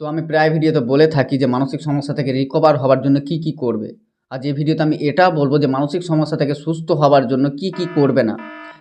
তো আমি প্রায় ভিডিওতে বলে থাকি যে মানসিক সমস্যা থেকে রিকভার হওয়ার জন্য কি কি করবে। আর যে ভিডিওতে আমি এটা বলব যে মানসিক সমস্যা থেকে সুস্থ হওয়ার জন্য কি কি করবে না।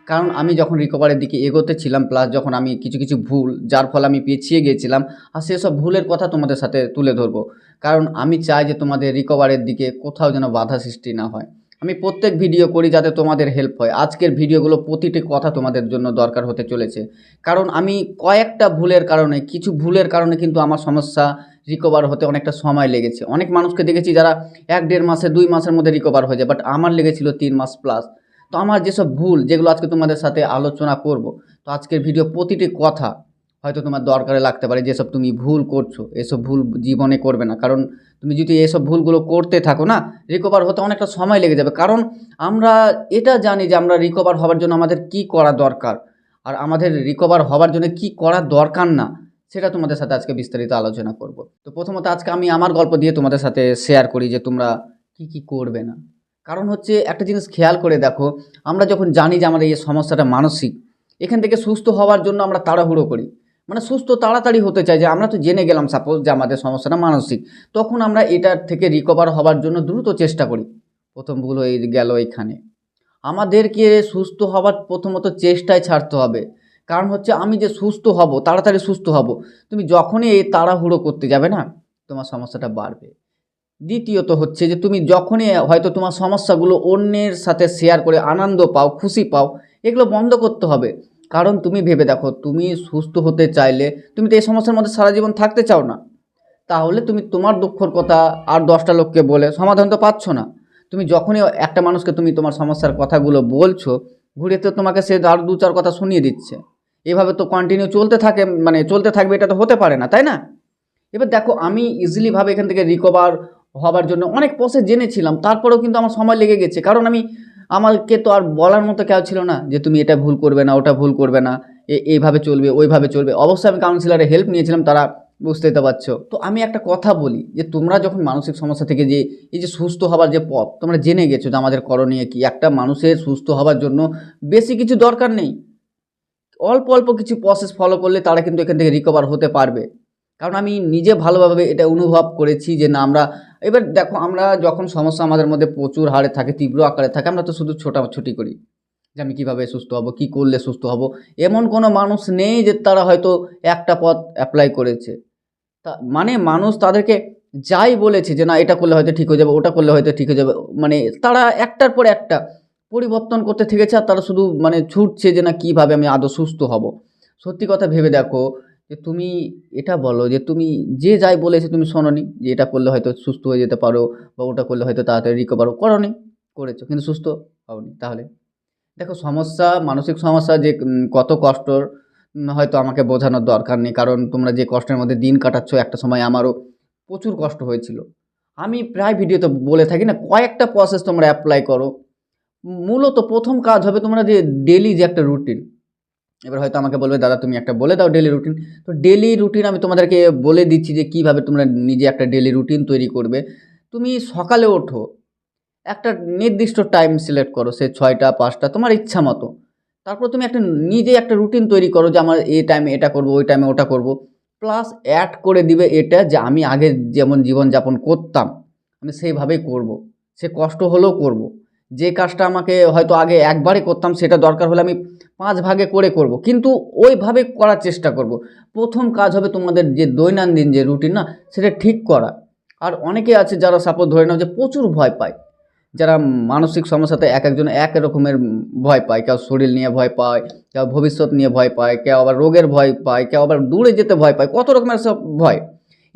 কারণ আমি যখন রিকভারের দিকে এগোতে ছিলাম প্লাস যখন আমি কিছু কিছু ভুল, যার ফলে আমি পিছিয়ে গিয়েছিলাম আর সেসব ভুলের কথা তোমাদের সাথে তুলে ধরবো। কারণ আমি চাই যে তোমাদের রিকভারের দিকে কোথাও যেন বাধা সৃষ্টি না হয়। আমি প্রত্যেক ভিডিও করি যাতে তোমাদের হেল্প হয়। আজকের ভিডিওগুলো প্রতিটি কথা তোমাদের জন্য দরকার হতে চলেছে। কারণ আমি কয়েকটা ভুলের কারণে, কিছু ভুলের কারণে কিন্তু আমার সমস্যা রিকভার হতে অনেকটা সময় লেগেছে। অনেক মানুষকে দেখেছি যারা এক দেড় মাসে, দুই মাসের মধ্যে রিকভার হয়ে যায় বাট আমার লেগেছিল তিন মাস প্লাস তো আমার যেসব ভুল, যেগুলো আজকে তোমাদের সাথে আলোচনা করব, তো আজকের ভিডিও প্রতিটি কথা হয়তো তোমার দরকারে লাগতে পারে যেসব তুমি ভুল করছ, এসব ভুল জীবনে করবে না। কারণ তুমি যদি এসব ভুলগুলো করতে থাকো না রিকভার হতে অনেকটা সময় লেগে যাবে। কারণ আমরা এটা জানি যে আমরা রিকভার হওয়ার জন্য আমাদের কি করা দরকার। আর আমাদের রিকভার হওয়ার জন্য কি করা দরকার না, সেটা তোমাদের সাথে আজকে বিস্তারিত আলোচনা করব। তো প্রথমত আজকে আমি আমার গল্প দিয়ে তোমাদের সাথে শেয়ার করি যে তোমরা কি কি করবে না। কারণ হচ্ছে একটা জিনিস খেয়াল করে দেখো, আমরা যখন জানি যে আমাদের এই সমস্যাটা মানসিক, এখান থেকে সুস্থ হওয়ার জন্য আমরা তাড়াহুড়ো করি। মানে সুস্থ তাড়াতাড়ি হতে চাই যে আমরা তো জেনে গেলাম সাপোজ যে আমাদের সমস্যাটা মানসিক। তখন আমরা এটার থেকে রিকভার হওয়ার জন্য দ্রুত চেষ্টা করি। প্রথম ভুল হয়ে গেল এখানে আমাদেরকে সুস্থ হওয়ার প্রথমত চেষ্টায় ছাড়তে হবে। কারণ হচ্ছে আমি যে সুস্থ হব, তাড়াতাড়ি সুস্থ হব, তুমি যখনই এই তাড়াহুড়ো করতে যাবে না, তোমার সমস্যাটা বাড়বে। দ্বিতীয়ত হচ্ছে যে তুমি যখনই হয়তো তোমার সমস্যাগুলো অন্যের সাথে শেয়ার করে আনন্দ পাও, খুশি পাও, এগুলো বন্ধ করতে হবে। কারণ তুমি ভেবে দেখো, তুমি সুস্থ হতে চাইলে তুমি তো এই সমস্যার মধ্যে সারা জীবন থাকতে চাও না। তাহলে তুমি তোমার দুঃখর কথা আর দশটা লোককে বলে সমাধান তো পাচ্ছ না। তুমি যখনই একটা মানুষকে তুমি তোমার সমস্যার কথাগুলো বলছো ঘুরে তো তোমাকে সে আর দু চার কথা শুনিয়ে দিচ্ছে। এভাবে তো কন্টিনিউ চলতে থাকে মানে চলতে থাকবে এটা তো হতে পারে না, তাই না? এবার দেখো, আমি ইজিলিভাবে এখান থেকে রিকভার হবার জন্য অনেক প্রসেস জেনেছিলাম, তারপরেও কিন্তু আমার সময় লেগে গেছে। কারণ আমি আমাকে তো আর বলার মতো কেউ ছিল না যে তুমি এটা ভুল করবে না, ওটা ভুল করবে না এইভাবে চলবে, ওইভাবে চলবে। অবশ্যই আমি কাউন্সিলারের হেল্প নিয়েছিলাম, তারা বুঝতেই তো পারছ। তো আমি একটা কথা বলি যে তোমরা যখন মানসিক সমস্যা থেকে যে, এই যে সুস্থ হবার যে পথ, তোমরা জেনে গেছো যে আমাদের করণীয় কি। একটা মানুষের সুস্থ হবার জন্য বেশি কিছু দরকার নেই। অল্প অল্প কিছু প্রসেস ফলো করলে তারা কিন্তু এখান থেকে রিকভার হতে পারবে। কারণ আমি নিজে ভালোভাবে এটা অনুভব করেছি যে না, আমরা এবার দেখো, আমরা যখন সমস্যা আমাদের মধ্যে প্রচুর হারে থাকে, তীব্র আকারে থাকে, আমরা তো শুধু ছোটাছুটি করি যে আমি কীভাবে সুস্থ হব, কী করলে সুস্থ হব। এমন কোনো মানুষ নেই যে তারা হয়তো একটা পথ অ্যাপ্লাই করেছে। তা মানে মানুষ তাদেরকে যাই বলেছে যে না, এটা করলে হয়তো ঠিক হয়ে যাবে, ওটা করলে হয়তো ঠিক হয়ে যাবে মানে তারা একটার পর একটা পরিবর্তন করতে থেকেছে আর তারা শুধু মানে ছুটছে যে না, কীভাবে আমি আদৌ সুস্থ হব। সত্যি কথা ভেবে দেখো যে তুমি এটা বলো যে তুমি যে যাই বলেছে তুমি শোনোনি যে এটা করলে হয়তো সুস্থ হয়ে যেতে পারো বা ওটা করলে হয়তো তাড়াতাড়ি রিকভারও করনি, করেছ কিন্তু সুস্থ হওনি। তাহলে দেখো সমস্যা, মানসিক সমস্যা যে কত কষ্টর হয়তো আমাকে বোঝানোর দরকার নেই। কারণ তোমরা যে কষ্টের মধ্যে দিন কাটাচ্ছ, একটা সময় আমারও প্রচুর কষ্ট হয়েছিল। আমি প্রায় ভিডিওতে বলে থাকি না, কয়েকটা প্রসেস তোমরা অ্যাপ্লাই করো। মূলত প্রথম কাজ হবে তোমরা যে ডেলি যে একটা রুটিন এবার হয়তো আমাকে বলবে, দাদা, তুমি একটা বলে দাও ডেলি রুটিন তো ডেলি রুটিন আমি তোমাদেরকে বলে দিচ্ছি যে কীভাবে তোমরা নিজে একটা ডেলি রুটিন তৈরি করবে তুমি সকালে ওঠো, একটা নির্দিষ্ট টাইম সিলেক্ট করো, সে ছয়টা, পাঁচটা, তোমার ইচ্ছা মতো তারপর তুমি একটা নিজে একটা রুটিন তৈরি করো যে আমার এই টাইমে এটা করব, ওই টাইমে ওটা করব প্লাস অ্যাড করে দিবে এটা যে আমি আগে যেমন জীবনযাপন করতাম, আমি সেইভাবেই করব। সে কষ্ট হলেও করব। যে কাজটা আমাকে হয়তো আগে একবারে করতাম সেটা দরকার হলে আমি পাঁচ ভাগে করে করব। কিন্তু ওইভাবে করার চেষ্টা করব। প্রথম কাজ হবে তোমাদের যে দৈনন্দিন যে রুটিন না, সেটা ঠিক করা আর অনেকে আছে যারা সাপোজ ধরে নাও যে প্রচুর ভয় পায় যারা মানসিক সমস্যাতে এক একজন এক রকমের ভয় পায় কেউ শরীর নিয়ে ভয় পায়, কেউ ভবিষ্যৎ নিয়ে ভয় পায়, কেউ আবার রোগের ভয় পায়, কেউ আবার দূরে যেতে ভয় পায়, কত রকমের সব ভয়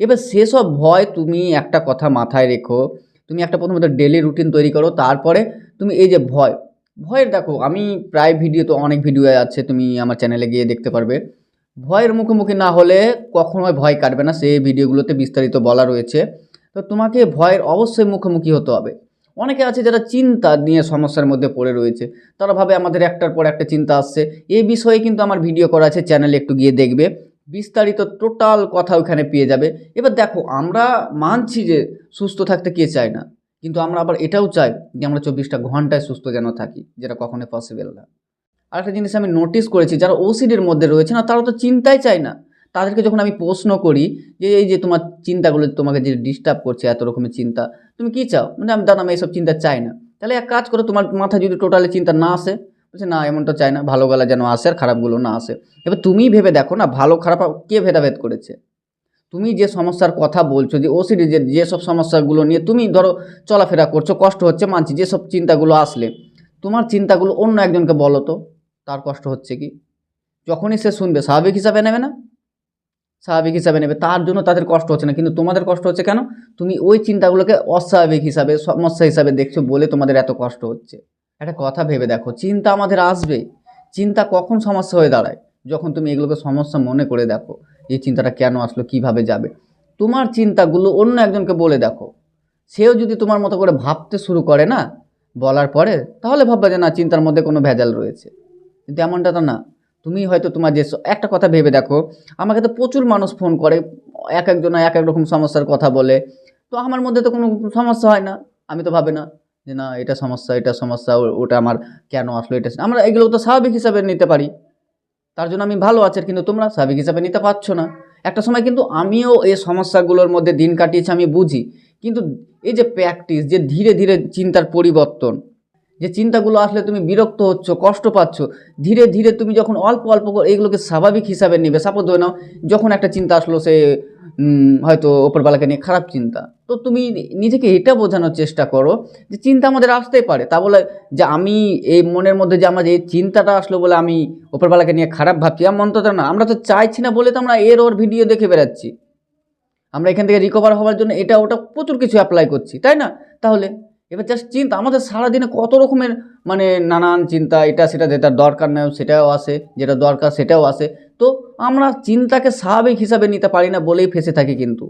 এবার সেসব ভয় তুমি একটা কথা মাথায় রেখো তুমি একটা প্রথমত ডেলি রুটিন তৈরি করো, তারপরে তুমি এই যে ভয়, ভয়ের দেখো, আমি প্রায় ভিডিও তো অনেক ভিডিও আছে, তুমি আমার চ্যানেলে গিয়ে দেখতে পারবে। ভয়ের মুখোমুখি না হলে কখনোই ভয় কাটবে না, সেই ভিডিওগুলোতে বিস্তারিত বলা রয়েছে। তো তোমাকে ভয়ের অবশ্যই মুখোমুখি হতে হবে। অনেকে আছে যারা চিন্তা নিয়ে সমস্যার মধ্যে পড়ে রয়েছে, তারা ভাবে আমাদের একটার পর একটা চিন্তা আসছে। এই বিষয়ে কিন্তু আমার ভিডিও করা আছে চ্যানেলে একটু গিয়ে দেখবে। বিস্তারিত টোটাল কথা ওখানে পেয়ে যাবে। এবার দেখো, আমরা মানছি যে সুস্থ থাকতে কে চায় না, কিন্তু আমরা আবার এটাও চাই যে আমরা চব্বিশটা ঘন্টায় সুস্থ যেন থাকি, যেটা কখনোই পসিবল না। আরেকটা জিনিস আমি নোটিস করেছি, যারা ওসিডির মধ্যে রয়েছে না, তারা তো চিন্তাই চায় না। তাদেরকে যখন আমি প্রশ্ন করি যে, এই যে তোমার চিন্তাগুলো, তোমাকে যে ডিস্টার্ব করছে এত রকমের চিন্তা, তুমি কী চাও? মানে আমি, দাদা, আমি এইসব চিন্তা চাই না। তাহলে এক কাজ করো, তোমার মাথায় যদি টোটালি চিন্তা না আসে বলছে, না, এমনটা চাই না, ভালো গলা যেন আসে আর খারাপগুলো না আসে। এবার তুমিই ভেবে দেখো না, ভালো খারাপ কে ভেদাভেদ করেছে? তুমি যে সমস্যার কথা বলছো, যে ওসিডি যে যেসব সমস্যাগুলো নিয়ে তুমি ধরো চলাফেরা করছ, কষ্ট হচ্ছে, মানছি যেসব চিন্তাগুলো আসলে, তোমার চিন্তাগুলো অন্য একজনকে বলো তো, তার কষ্ট হচ্ছে কি? যখনই সে শুনবে, স্বাভাবিক হিসাবে নেবে না? স্বাভাবিক হিসাবে নেবে, তার জন্য তাদের কষ্ট হচ্ছে না, কিন্তু তোমাদের কষ্ট হচ্ছে কেন? তুমি ওই চিন্তাগুলোকে অস্বাভাবিক হিসাবে, সমস্যা হিসাবে দেখছ বলে তোমাদের এত কষ্ট হচ্ছে। একটা কথা ভেবে দেখো, চিন্তা আমাদের আসবে। চিন্তা কখন সমস্যা হয়ে দাঁড়ায়? যখন তুমি এগুলোকে সমস্যা মনে করে দেখো এই চিন্তাটা কেন আসলো, কীভাবে যাবে। তোমার চিন্তাগুলো অন্য একজনকে বলে দেখো। সেও যদি তোমার মতো করে ভাবতে শুরু করে না, বলার পরে, তাহলে ভাববে যে না, চিন্তার মধ্যে কোনো ভেজাল রয়েছে। কিন্তু এমনটা তো না। তুমি হয়তো তোমার যে একটা কথা ভেবে দেখো, আমাকে তো প্রচুর মানুষ ফোন করে, এক একজন এক এক রকম সমস্যার কথা বলে। তো আমার মধ্যে তো কোনো সমস্যা হয় না, আমি তো ভাবে না। যে না, এটা সমস্যা এটা সমস্যা ওটা আমার কেন আসলো, এটা আমরা এগুলো তো স্বাভাবিক হিসাবে নিতে পারি। তার জন্য আমি ভালো আছি, কিন্তু তোমরা স্বাভাবিক হিসাবে নিতে পারছ না। একটা সময় কিন্তু আমিও এই সমস্যাগুলোর মধ্যে দিন কাটিয়েছি, আমি বুঝি। কিন্তু এই যে প্র্যাকটিস যে ধীরে ধীরে চিন্তার পরিবর্তন যে চিন্তাগুলো আসলে তুমি বিরক্ত হচ্ছ, কষ্ট পাচ্ছ, ধীরে ধীরে তুমি যখন অল্প অল্প করে স্বাভাবিক হিসাবে নেবে সাপোজ ধরে নাও, যখন একটা চিন্তা আসলো সে হয়তো ওপরবেলাকে নিয়ে খারাপ চিন্তা, তো তুমি নিজেকে এটা বোঝানোর চেষ্টা করো যে চিন্তা আমাদের আসতেই পারে। তা বলে যে আমি এই মনের মধ্যে যে আমার এই চিন্তাটা আসলো বলে আমি ওপরবেলাকে নিয়ে খারাপ ভাবছি, এমন তো না, আমরা তো চাইছি না বলে তো আমরা এর ওর ভিডিও দেখে বেড়াচ্ছি। আমরা এখান থেকে রিকভার হওয়ার জন্য এটা ওটা প্রচুর কিছু অ্যাপ্লাই করছি, তাই না? তাহলে এবার জাস্ট চিন্তা, আমাদের সারাদিনে কত রকমের মানে নানান চিন্তা, এটা সেটা যেটা দরকার নেই, সেটাও আসে, যেটা দরকার সেটাও আসে। তো আমরা চিন্তাকে স্বাভাবিক হিসাবে নিতে পারি না বলেই ফেসে থাকি কিন্তু।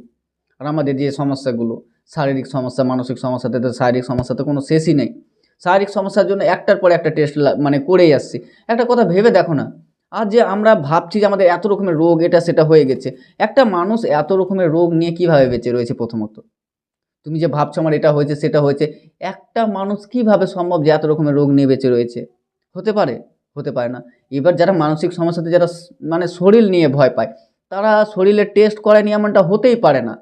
আর আমাদের যে সমস্যাগুলো, শারীরিক সমস্যা, মানসিক সমস্যাতে তো শারীরিক সমস্যাতে কোনো শেষই নেই। শারীরিক সমস্যার জন্য একটার পর একটা টেস্ট মানে করেই আসছি। একটা কথা ভেবে দেখো না, আর যে আমরা ভাবছি যে আমাদের এত রকমের রোগ এটা সেটা হয়ে গেছে, একটা মানুষ এত রকমের রোগ নিয়ে কীভাবে বেঁচে রয়েছে প্রথমত? তুমি যে ভাবছ আমার এটা হয়েছে, সেটা হয়েছে, একটা মানুষ কীভাবে সম্ভব যে এত রকমের রোগ নিয়ে বেঁচে রয়েছে? হতে পারে হতে পারে না। এবার যারা মানসিক সমস্যাতে যারা মানে শরীর নিয়ে ভয় পায়, তারা শরীরে টেস্ট করেনি এমনটা হতেই পারে না।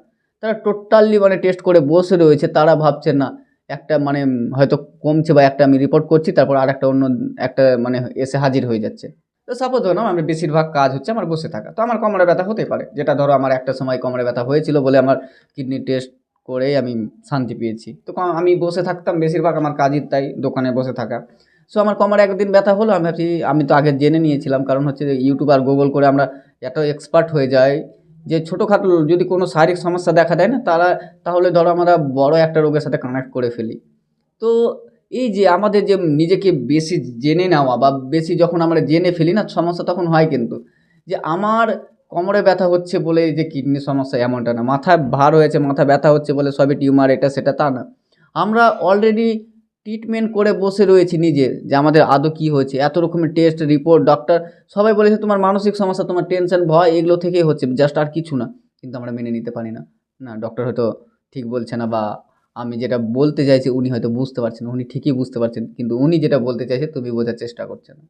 তারা টোটালি মানে টেস্ট করে বসে রয়েছে, তারা ভাবছে না, একটা মানে হয়তো কমছে বা একটা আমি রিপোর্ট করছি, তারপর আর একটা অন্য একটা মানে এসে হাজির হয়ে যাচ্ছে। তো সাপোজ ধরো আমার বেশিরভাগ কাজ হচ্ছে আমার বসে থাকা। তো আমার কোমরে ব্যথা হতেই পারে। যেটা ধরো আমার একটা সময় কোমরে ব্যথা হয়েছিল বলে আমার কিডনি টেস্ট করেই আমি শান্তি পেয়েছি। তো আমি বসে থাকতাম, বেশিরভাগ আমার কাজের তাই, দোকানে বসে থাকা। সো আমার কোমরে একদিন ব্যথা হলো, আমি ভাবছি, আমি তো আগে জেনে নিয়েছিলাম, কারণ হচ্ছে যে ইউটিউব আর গুগল করে আমরা এত এক্সপার্ট হয়ে যাই যে ছোটোখাটো যদি কোনো শারীরিক সমস্যা দেখা দেয় না, তারা তাহলে ধরো আমরা বড় একটা রোগের সাথে কানেক্ট করে ফেলি। তো এই যে আমাদের যে নিজেকে বেশি জেনে নেওয়া বা বেশি যখন আমরা জেনে ফেলি না, সমস্যা তখন হয় কিন্তু। যে আমার কোমরে ব্যথা হচ্ছে বলে যে কিডনি সমস্যা এমনটা না। মাথায় ভার হয়েছে মাথা ব্যথা হচ্ছে বলে সবই টিউমার, এটা সেটা তা না। আমরা অলরেডি ট্রিটমেন্ট করে বসে রয়েছি নিজের যে আমাদের আদৌ কী হয়েছে, এত রকমের টেস্ট রিপোর্ট ডক্টর সবাই বলেছে তোমার মানসিক সমস্যা, তোমার টেনশন ভয় এগুলো থেকেই হচ্ছে জাস্ট আর কিছু না। কিন্তু আমরা মেনে নিতে পারি না। না ডক্টর হয়তো ঠিক বলছে না বা আমি যেটা বলতে চাইছি উনি হয়তো বুঝতে পারছেন উনি ঠিকই বুঝতে পারছেন, কিন্তু উনি যেটা বলতে চাইছে তুমি বোঝার চেষ্টা করছে না।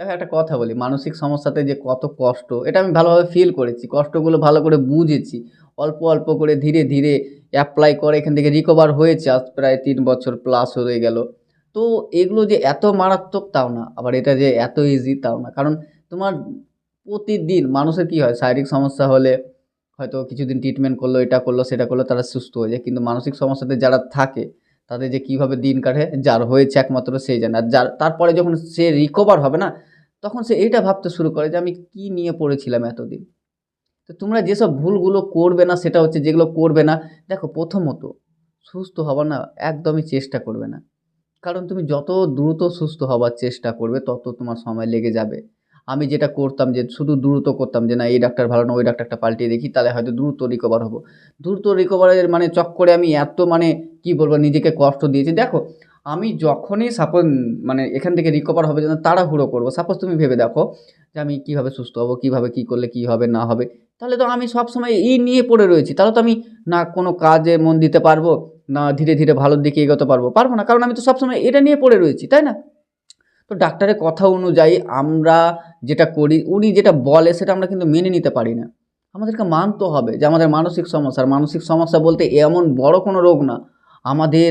দেখো, একটা কথা বলি, মানসিক সমস্যাতে যে কত কষ্ট, এটা আমি ভালোভাবে ফিল করেছি, কষ্টগুলো ভালো করে বুঝেছি, অল্প অল্প করে ধীরে ধীরে অ্যাপ্লাই করে এখান থেকে রিকভার হয়েছে, আজ প্রায় তিন বছর প্লাস হয়ে গেল। তো এগুলো যে এত মারাত্মক তাও না, আবার এটা যে এত ইজি তাও না, কারণ তোমার প্রতিদিন মানুষের কি হয়, শারীরিক সমস্যা হলে হয়তো কিছুদিন ট্রিটমেন্ট করল, এটা করল, সেটা করল, তারা সুস্থ হয়ে যায়, কিন্তু মানসিক সমস্যাতে যারা থাকে, তাদের যে কীভাবে দিন কাটে, যার হয়েছে একমাত্র সেই জানে, আর যার, তারপরে যখন সে রিকভার হবে না তখন সে এইটা ভাবতে শুরু করে যে আমি কি নিয়ে পড়েছিলাম এতদিন। তো তোমরা যেসব ভুলগুলো করবে না, সেটা হচ্ছে যেগুলো করবে না, দেখো প্রথমত সুস্থ হবার না একদমই চেষ্টা করবে না। কারণ তুমি যত দ্রুত সুস্থ হবার চেষ্টা করবে, তত তোমার সময় লেগে যাবে। আমি যেটা করতাম যে শুধু দ্রুত করতাম যে না, এই ডাক্তার ভালো না, ওই ডাক্তারটা পাল্টিয়ে দেখি, তাহলে হয়তো দ্রুত রিকভার হব। দ্রুত রিকভারের মানে চক্করে আমি এত মানে কি বলব, নিজেকে কষ্ট দিয়েছি। দেখো আমি যখনই সাপোজ মানে এখান থেকে রিকভার হবে যেন তাড়াহুড়ো করব সাপোজ তুমি ভেবে দেখো যে আমি কীভাবে সুস্থ হব, কীভাবে কী করলে কী হবে, না হবে, তাহলে তো আমি সব সময় এই নিয়ে পড়ে রয়েছি। তাহলে তো আমি না কোনো কাজে মন দিতে পারব, না ধীরে ধীরে ভালোর দিকে এগোতে পারব পারব না। কারণ আমি তো সবসময় এটা নিয়ে পড়ে রয়েছি, তাই না? তো ডাক্তারের কথা অনুযায়ী আমরা যেটা করি, উনি যেটা বলে সেটা আমরা কিন্তু মেনে নিতে পারি না। আমাদেরকে মানতে হবে যে আমাদের মানসিক সমস্যা মানসিক সমস্যা বলতে এমন বড় কোনো রোগ না। আমাদের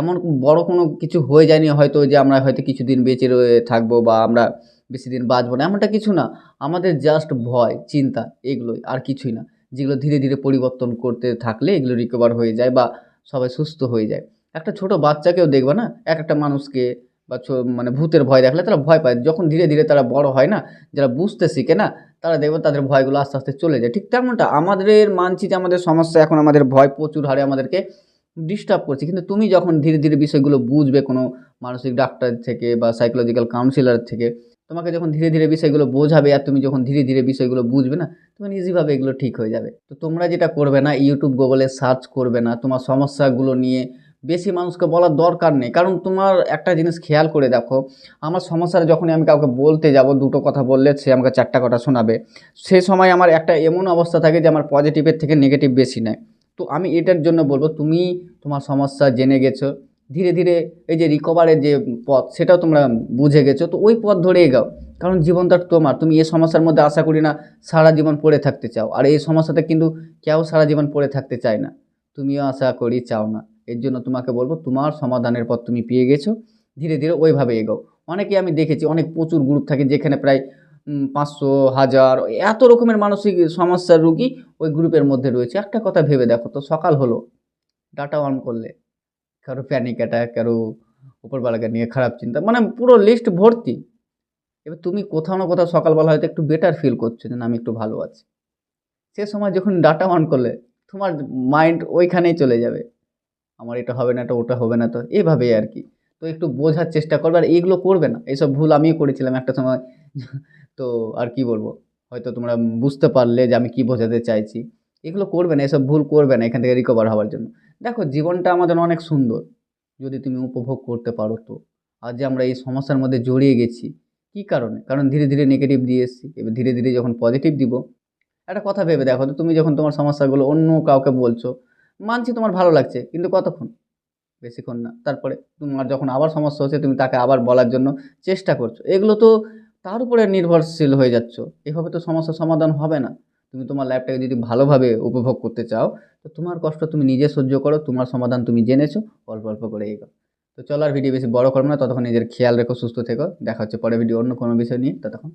এমন বড় কোনো কিছু হয়ে যায়নি হয়তো যে আমরা হয়তো কিছুদিন বেঁচে রয়ে থাকব বা আমরা বেশি দিন বাঁচবো না, এমনটা কিছু না। আমাদের জাস্ট ভয়, চিন্তা, এগুলোই, আর কিছুই না। যেগুলো ধীরে ধীরে পরিবর্তন করতে থাকলে এগুলো রিকভার হয়ে যায় বা সবাই সুস্থ হয়ে যায়। একটা ছোট বাচ্চাকেও দেখবে না? এক একটা মানুষকে বা মানে ভূতের ভয় দেখলে তারা ভয় পায়। যখন ধীরে ধীরে তারা বড় হয় না, যারা বুঝতে শিখে না, তারা দেখবে তাদের ভয়গুলো আস্তে আস্তে চলে যায়। ঠিক তেমনটা। আমাদের মানছি যে আমাদের সমস্যা, এখন আমাদের ভয় প্রচুর হারে আমাদেরকে ডিস্টার্ব করছে। কিন্তু তুমি যখন ধীরে ধীরে বিষয়গুলো বুঝবে কোনো মানসিক ডাক্তার থেকে বা সাইকোলজিক্যাল কাউন্সিলর থেকে, তোমাকে যখন ধীরে ধীরে বিষয়গুলো বোঝাবে আর তুমি যখন ধীরে ধীরে বিষয়গুলো বুঝবে না, তখন ইজিভাবে এগুলো ঠিক হয়ে যাবে। তো তোমরা যেটা করবে না ইউটিউব গুগলে সার্চ করবে না, তোমার সমস্যাগুলো নিয়ে বেশি মানুষকে বলার দরকার নেই। কারণ তোমার একটা জিনিস খেয়াল করে দেখো, আমার সমস্যাটা যখনই আমি কাউকে বলতে যাব, দুটো কথা বললে সে আমাকে চারটা কথা শোনাবে। সে সময় আমার একটা এমন অবস্থা থাকে যে আমার পজিটিভের থেকে নেগেটিভ বেশি নেয়। তো আমি এটার জন্য বলব, তুমি তোমার সমস্যা জেনে গেছো, ধীরে ধীরে এই যে রিকভারের যে পথ, সেটাও তোমরা বুঝে গেছো, তো ওই পথ ধরে এগাও। কারণ জীবনটা তোমার, তুমি এই সমস্যার মধ্যে আশা করি না সারা জীবন পড়ে থাকতে চাও। আর এই সমস্যাতে কিন্তু কেউ সারা জীবন পড়ে থাকতে চায় না। তুমিও আশা করি চাও না। এর জন্য তোমাকে বলব, তোমার সমাধানের পথ তুমি পেয়ে গেছো, ধীরে ধীরে ওইভাবে এগোও। অনেকে আমি দেখেছি, অনেক প্রচুর গ্রুপ থাকে যেখানে প্রায় পাঁচশো, হাজার এত রকমের মানসিক সমস্যার রুগী ওই গ্রুপের মধ্যে রয়েছে। একটা কথা ভেবে দেখো তো, সকাল হলো, ডাটা অন করলে, কারও প্যানিক অ্যাটাক কারও উপরবেলাকে নিয়ে খারাপ চিন্তা মানে পুরো লিস্ট ভর্তি। এবার তুমি কোথাও না কোথাও সকালবেলা হয়তো একটু বেটার ফিল করছ যে আমি একটু ভালো আছি। সে সময় যখন ডাটা অন করলে, তোমার মাইন্ড ওইখানেই চলে যাবে। আমার এটা হবে না, এটা ওটা হবে না তো এইভাবেই আর কি। তো একটু বোঝার চেষ্টা করবে, আর এইগুলো করবে না। এইসব ভুল আমিও করেছিলাম একটা সময়। তো আর কি বলব? হয়তো তোমরা বুঝতে পারলে যে আমি কি বোঝাতে চাইছি। এগুলো করবে না, এসব ভুল করবে না এখান থেকে রিকভার হওয়ার জন্য। দেখো, জীবনটা আমাদের অনেক সুন্দর, যদি তুমি উপভোগ করতে পারো তো। আজ যে আমরা এই সমস্যার মধ্যে জড়িয়ে গেছি, কী কারণে? কারণ ধীরে ধীরে নেগেটিভ দিয়ে এসেছি। এবার ধীরে ধীরে যখন পজিটিভ দিব, একটা কথা ভেবে দেখো তো, তুমি যখন তোমার সমস্যাগুলো অন্য কাউকে বলছো, মানছি তোমার ভালো লাগছে, কিন্তু কতক্ষণ? বেশিক্ষণ না। তারপরে তোমার যখন আবার সমস্যা হচ্ছে, তুমি তাকে আবার বলার জন্য চেষ্টা করছ। এগুলো তো তার উপরে নির্ভরশীল হয়ে যাচ্ছ। এভাবে তো সমস্যার সমাধান হবে না। তুমি তোমার লাইফটাকে যদি ভালোভাবে উপভোগ করতে চাও, তো তোমার কষ্ট তুমি নিজে সহ্য করো, তোমার সমাধান তুমি জেনেছো, অল্প অল্প করে এগো। তো চলার ভিডিও বেশি বড় করব না, ততক্ষণ নিজের খেয়াল রেখো, সুস্থ থেকো। দেখা হচ্ছে পরে ভিডিও অন্য কোনো বিষয় নিয়ে, ততক্ষণ